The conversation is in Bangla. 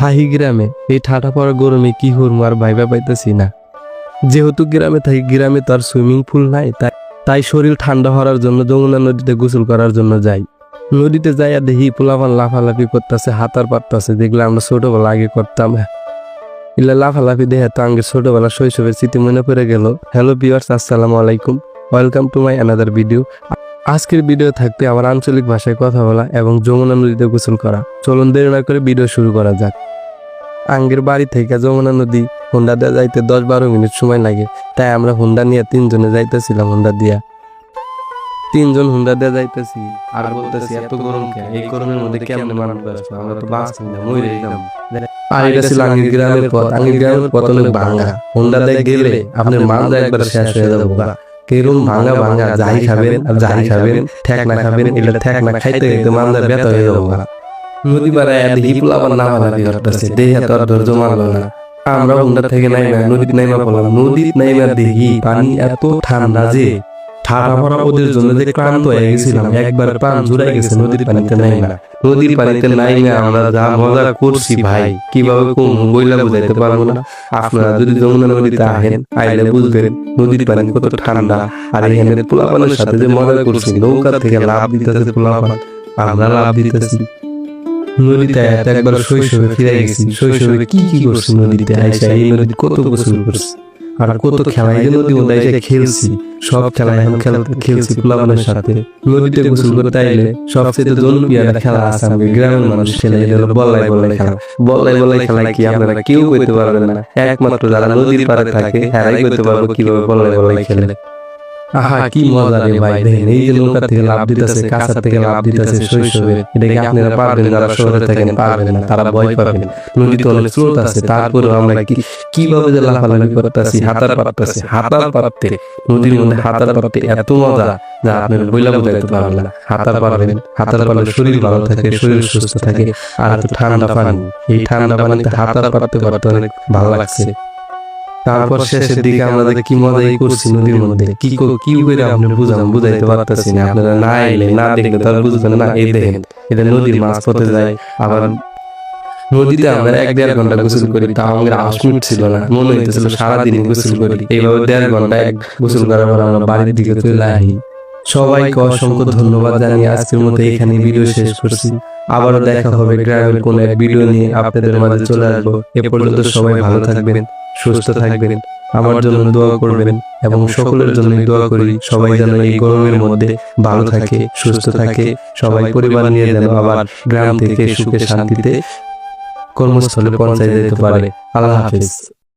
থাহি গ্রামে, এই ঠাটা পড়া গরমে কি হরমু আর ভাইবা পাইতেছি না। যেহেতু গ্রামে থাকি, গ্রামে তো আর সুইমিং পুল নাই, তাই তাই শরীর ঠান্ডা হওয়ার জন্য যমুনা নদীতে গোসল করার জন্য যাই। নদীতে যাইয়া দেখি পোলাপান লাফালাফি করতেছে, হাতার পারতেছে দেখলে আমরা ছোটবেলা আগে করতাম। ইলা লাফালাফি দেখে তো আগে ছোটবেলা শৈশবের স্মৃতি মনে পড়ে গেল। হ্যালো ভিউয়ার্স, আসসালামু আলাইকুম। Welcome to my another video. আজকের ভিডিও থাকবে আমার আঞ্চলিক ভাষায় কথা বলা এবং যমুনা নদীতে গোসল করা। চলুন দেরি না করে ভিডিও শুরু করা যাক। আঙ্গের বাড়ি থেকে যমুনা নদী হুন্ডা দিয়ে যাইতে দশ বারো মিনিট সময় লাগে, তাই আমরা হুন্ডা নিয়ে তিনজনে যাইতেছিলাম হুন্ডা দিয়া। তিনজন হুন্ডা দিয়ে যাইতেছি, আর বলতেছি, এত গরম কে এই গরমের মধ্যে কেমনে আমরা তো বাঁচছি না মরে গেলাম। আর এটা ছিল আঙ্গির গ্রামের পথ। আঙ্গির গ্রামের পথ অনেক ভাঙ্গা হুন্ডা দিয়ে গেলে আপনার মালদা একবার শেষ হয়ে যাব গা। ভাঙা ভাঙা যাই খাবেন আর যাই খাবেন ঠেক না খাবেন এটা ঠেক না খাইতে খাইতে মালদা ব্যথা হয়ে যাব। নদী পাড়ায় দেখি পোলাপান নামালাপি করতেছে দেহে তো আর ধৈর্য মানলো না আমরা থেকে নাইমা নদীত নাইমা পড়লাম নদীত নাইমা দেখি পানি এত ঠান্ডা যে ঠাড়া ভরা ওদের জন্য যে ক্লান্ত হয়ে গেছিলাম, একবার প্রাণ জুড়াই গেছে, নদীর পানিতে নাইমা নদীর পানিতে নাইমা আমরা যা মজা করছি ভাই, কীভাবে কোন বইলা বুঝাইতে পারব না। আপনারা যদি যমুনা নদীতে আহেন, আইলে বুঝবেন নদীর পানি কত ঠান্ডা। আর এখানে পোলাপানের সাথে যে মজা করছি, নৌকা থেকে লাভ দিতেছে পোলাপান। আমরা লাভ দিতেছি। নদীতে একবার শৈশবে ফিরে গেছি। শৈশবে কি কি করছি নদীতে? আইসা এই নদী কত গোসল করছি। আর কত খেলা এই জন্য মধ্যে এসে খেলছি, সব খেলা এখন খেলছি পোলাপানের সাথে। নদীতে গোসল করতে আইলে সবচেয়ে জনপ্রিয় খেলা আছে আমি গ্রামের মানুষ খেলে এটা হলো বল্লাই খেলা। বল্লাই বলাই খেলা কি আপনারা কেউ করতে পারবেন না? একমাত্র যারা নদীর পাড়ে থাকে তারাই করতে পারব কীভাবে বল্লাই বল্লাই খেলে। আহা কি মজা রে ভাই দেখেন এই যে নৌকা থেকে লাভ দিতেছে কাঁচা থেকে লাভ দিতেছে শৈশবে এটাকে আপনারা পারবেন যারা শহরে থাকেন পারবেন না তারা ভয় পাবেন। নদীতে অনেক স্রোত আছে তারপরেও আমরা কি কীভাবে যে লাফালাফি করতেছি হাতার পারতেছি হাতার পারতে নদীর মধ্যে হাতার পারতে এত মজা যা আপনার বইলা বুঝাইতে পারবেন না হাতার পারবেন হাতার পারলে শরীর ভালো থাকে শরীর সুস্থ থাকে আর ঠান্ডা পানি এই ঠান্ডা পানিতে হাতার পারতে পারতে অনেক ভালো লাগছে তারপর শেষের দিকে আমরা কি মজাই করছি নদীর মধ্যে। কি কো- করে আপনি বুঝাম বুঝাইতে পারতেছি না। আপনারা না এলে, না দেখলে তার বুঝবেন না। এই দেখেন, এটা নদীর মাছ পথে যায়। আবার নদীতে আমরা এক দেড় ঘণ্টা গোসল করি, তা আমাদের আউস ছিল না। মনে হইতেছিল সারাদিন গোসল করি। এইভাবে দেড় ঘণ্টা এক গোসল করার পর আমরা বাড়ির দিকে চলে আহি সবাইকে অসংখ্য ধন্যবাদ জানিয়ে আজকের মতো এখানে ভিডিও শেষ করছি। আবারও দেখা হবে গ্রামের কোন এক ভিডিও নিয়ে আপনাদের মাঝে চলে আসব। এ পর্যন্ত সবাই ভালো থাকবেন সুস্থ থাকবেন। আমার জন্য দোয়া করবেন এবং সকলের জন্য দোয়া করি সবাই যেন এই গরমের মধ্যে ভালো থাকে সুস্থ থাকে সবাই পরিবার নিয়ে যেন আবার গ্রাম থেকে সুখে শান্তিতে কর্মস্থলে পৌঁছায় যেতে পারে। আল্লাহ হাফিজ।